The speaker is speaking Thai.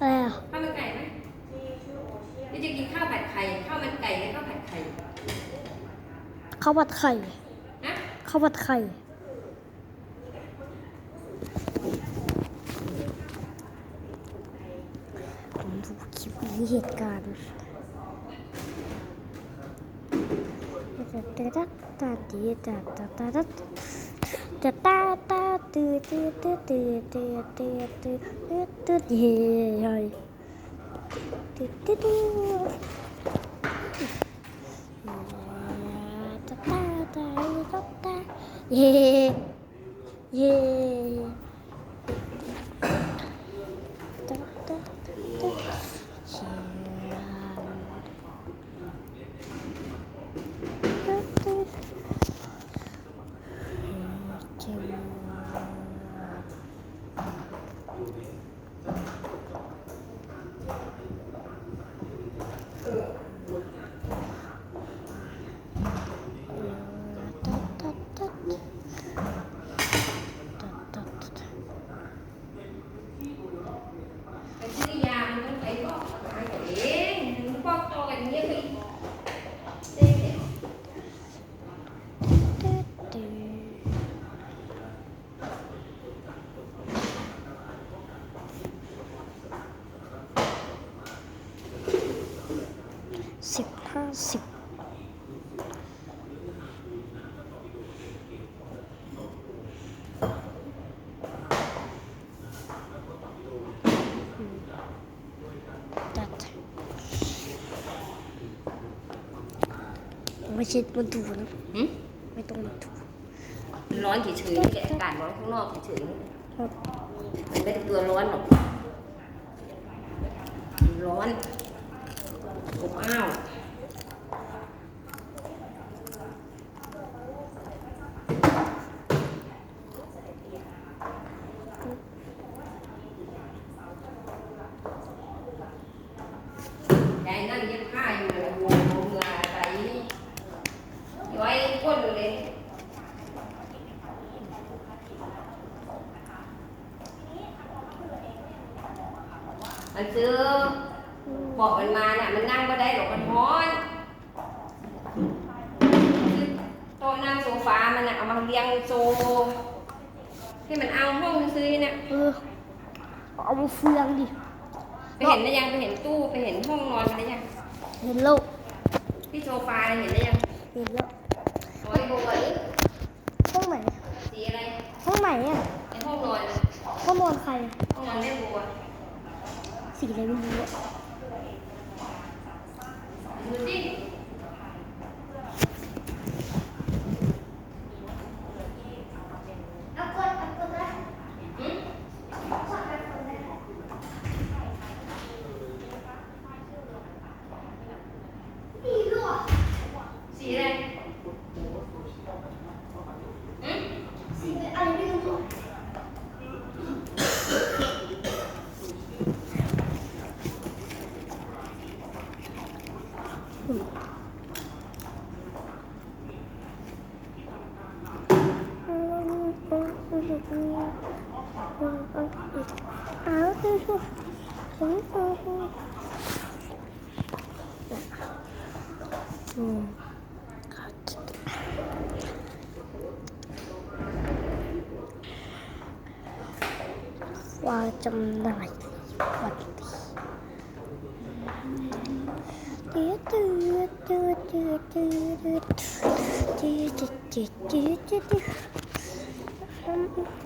ข้าวมันไก่ไหมนี่จะกินข้าวผัดไข่ ข้าวมันไก่และข้าวผัดไข่ข้าวผัดไข่ข้าวผัดไข่ผมดูผัดปนี้เหตุการณ์ตัดตัดตัดตัดตัด ยตื้อตื้อตื้อตาตาตาตาตาเย้เย้ต moving สิบห้าสิบตัดไม่ใช่มันถูนะหืมไม่ต้องมันถูมันร้อนเฉยๆแกอากาศร้อนข้างนอกเฉยครับๆมันไม่ได้ตัวร้อนหรอกมันร้อนอบอ้าวยายนั่งเย็บผ้าอยู่เลยวัวหัวเหงื่อไหลย้อยก้นเลย มันซื้อบอกมันมาน่ะ มันนั่งก็ได้หรอกมันร้อนซื้อโต๊ะนั่งโซฟามันน่ะเอามาเรียงโซให้มันเอาห้องซื้อเนี่ยเออเอามาเฟืองดิไปเห็นได้ยังไปเห็นตู้ไปเห็นห้องนอนมันได้ยังเห็นแล้วที่โซฟาเห็นได้ยังเห็นแล้วโอ้ยโบยห้องไหนสีอะไรห้องไหนอะในห้องนอนน่ะห้องนอนใคร ห้องนอนแม่บัว สีอะไรไม่รู้ 아웃에서 거기서 음 같이. 와좀 나왔지 왔지 Mm-hmm.